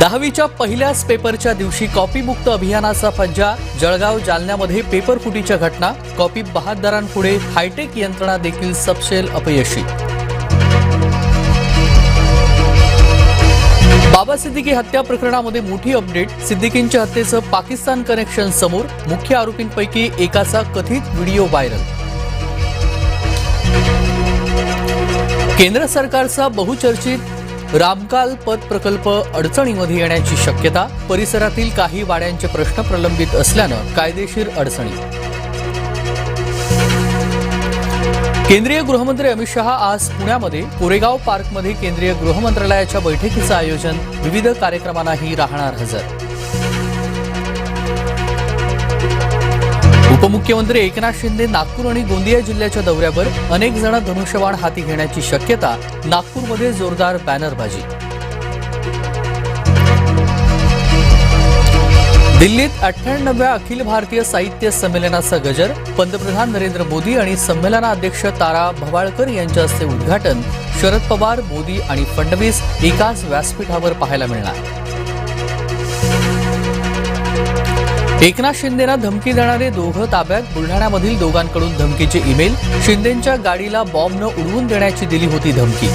दहावीच्या पहिल्याच पेपरच्या दिवशी कॉपीमुक्त अभियानाचा फज्जा जळगाव जालन्यामध्ये पेपर फुटीच्या घटना कॉपी बहादरांपुढे हायटेक यंत्रणा देखील सपशेल अपयशी. बाबा सिद्दीकी हत्या प्रकरणामध्ये मोठी अपडेट सिद्दीकींच्या हत्येचं पाकिस्तान कनेक्शन समोर मुख्य आरोपींपैकी एकाचा कथित व्हिडिओ व्हायरल. केंद्र सरकारचा बहुचर्चित रामकाल पथ प्रकल्प अडचणीमध्ये येण्याची शक्यता परिसरातील काही वाड्यांचे प्रश्न प्रलंबित असल्यानं कायदेशीर अडचणी. केंद्रीय गृहमंत्री अमित शहा आज पुण्यामध्ये कोरेगाव पार्कमध्ये केंद्रीय गृहमंत्रालयाच्या बैठकीचं आयोजन विविध कार्यक्रमांनाही राहणार हजर. उपमुख्यमंत्री एकनाथ शिंदे नागपूर आणि गोंदिया जिल्ह्याच्या दौऱ्यावर अनेक जण धनुष्यबाण हाती घेण्याची शक्यता नागपूरमध्ये जोरदार बॅनरबाजी. दिल्लीत अठ्ठ्याण्णव्या अखिल भारतीय साहित्य संमेलनाचा गजर पंतप्रधान नरेंद्र मोदी आणि संमेलनाध्यक्ष तारा भवाळकर यांच्या हस्ते उद्घाटन शरद पवार मोदी आणि फडणवीस एकाच व्यासपीठावर पाहायला मिळणार. एकनाथ शिंदेना धमकी देणारे दोघं ताब्यात. बुलढाण्यामधील दोघांकडून धमकीचे ईमेल. शिंदेंच्या गाडीला बॉम्बनं उडवून देण्याची दिली होती धमकी.